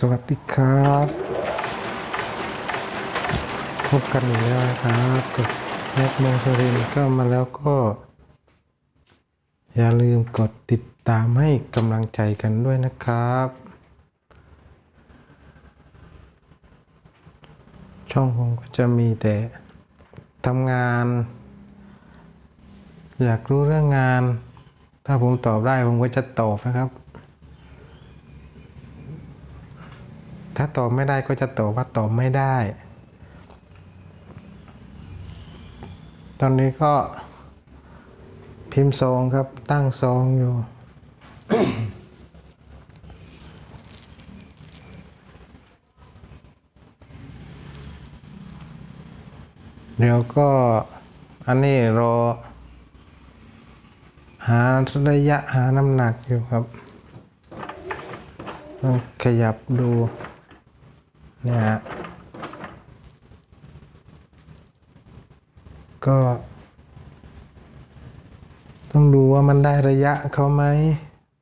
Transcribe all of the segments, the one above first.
สวัสดีครับ พบกันอีกแล้วนะครับกับแอดมงสรินก็มาแล้วก็ อย่าลืมกดติดตามให้กำลังใจกันด้วยนะครับ ช่องผมก็จะมีแต่ทำงาน อยากรู้เรื่องงาน ถ้าผมตอบได้ผมก็จะตอบนะครับ ถ้า ตอบไม่ได้ก็จะตอบว่าตอบไม่ได้ ตอนนี้ก็พิมพ์ซองครับตั้งซองอยู่เดี๋ยวก็อันนี้รอ หาระยะหาน้ำหนักอยู่ครับ ขยับดู นี่ยฮะก็ ต้องดูว่ามันได้ระยะเขาไหม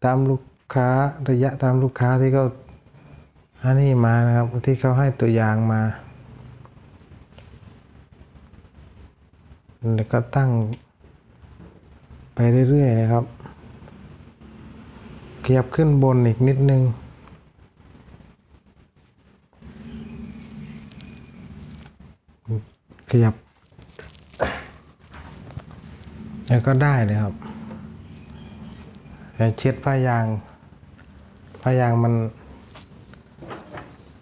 ตามลูกค้าระยะตามลูกค้าที่เขาอันนี้มานะครับที่เขาให้ตัวอย่างมาแล้วก็ตั้งไปเรื่อยๆนะครับขยับขึ้นบนอีกนิดนึง ขยับแล้วก็ได้เลยครับแต่เช็ดผ้ายางผ้ายางมัน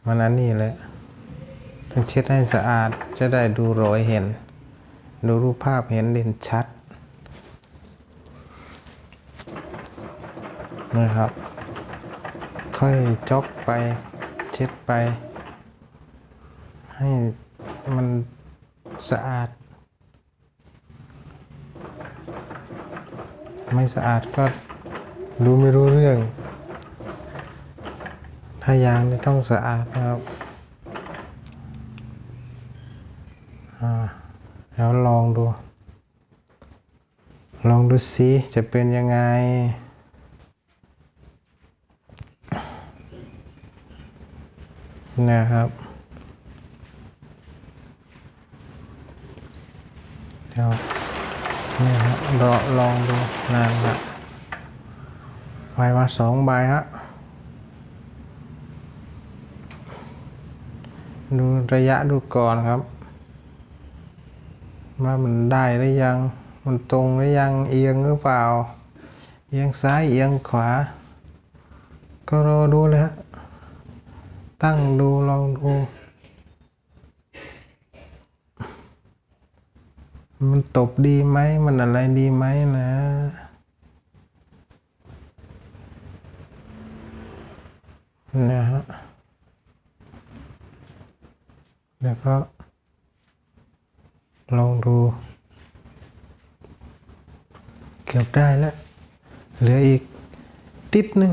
มันอันนี้แหละต้องเช็ดให้สะอาดจะได้ดูรอยเห็น ดูรูปภาพเห็นเด่นชัดนะครับ ค่อยจกไปเช็ดไป ให้มัน สะอาด ไม่สะอาดก็ดูไม่รู้เรื่อง ถ้ายางนี่ต้องสะอาดนะครับแล้วลองดู ลองดูสิจะเป็นยังไงนะครับ เดี๋ยว นี่ฮะรอลองดูนานละใบมาสองใบฮะ ดูระยะดูก่อนครับ ว่ามันได้หรือยัง มันตรงหรือยัง เอียงหรือเปล่า เอียงซ้ายเอียงขวา ก็รอดูเลยฮะ ตั้งดูลองดู มันตบดีไหม มันอะไรดีไหมนะ นะฮะเดี๋ยวก็ ลองดู เกือบได้แล้ว เหลืออีกติดหนึ่ง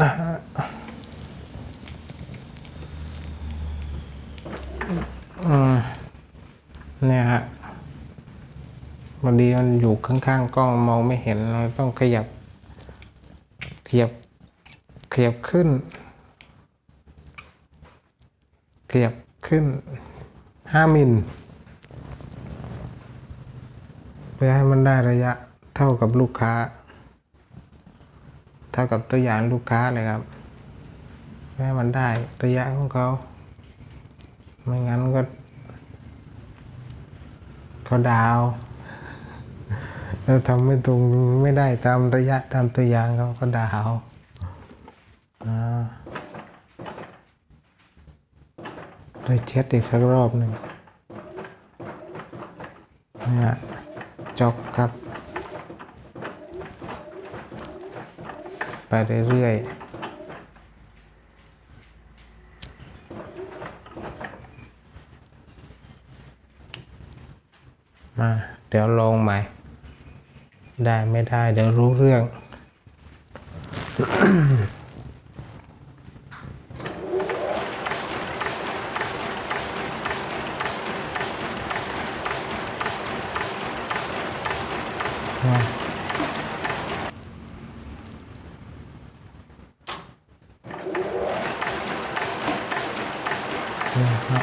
นะฮะอืม เนี่ยฮะวันดีมันอยู่ข้างๆกล้องมองไม่เห็นเราต้องขยับขยับขยับขึ้นขยับขึ้นห้ามิลเพื่อให้มันได้ระยะเท่ากับลูกค้า เท่ากับตัวอย่างลูกค้าเลยครับเพื่อให้มันได้ระยะของเขาไม่งั้นก็ เขาดาวแล้วทำไม่ตรงไม่ได้ตามระยะตามตัวอย่างเขาก็ดาวอ่าเลยเช็ดอีกสักรอบหนึ่งเนี่ยจอกครับ ไปเรื่อยๆ มา เดี๋ยวลองใหม่ ได้ไม่ได้เดี๋ยวรู้เรื่องมา นี่ครับ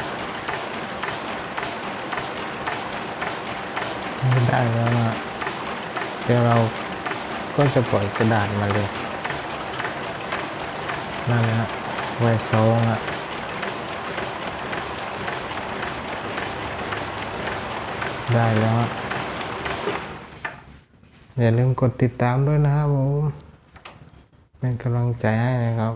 ไม่ได้แล้วนะเดี๋ยวเราก็จะปล่อยกระดาษมาเลยนั่นนะไว้ซองอะได้แล้วอย่าลืมกดติดตามด้วยนะครับผมเป็นกำลังใจให้นะครับ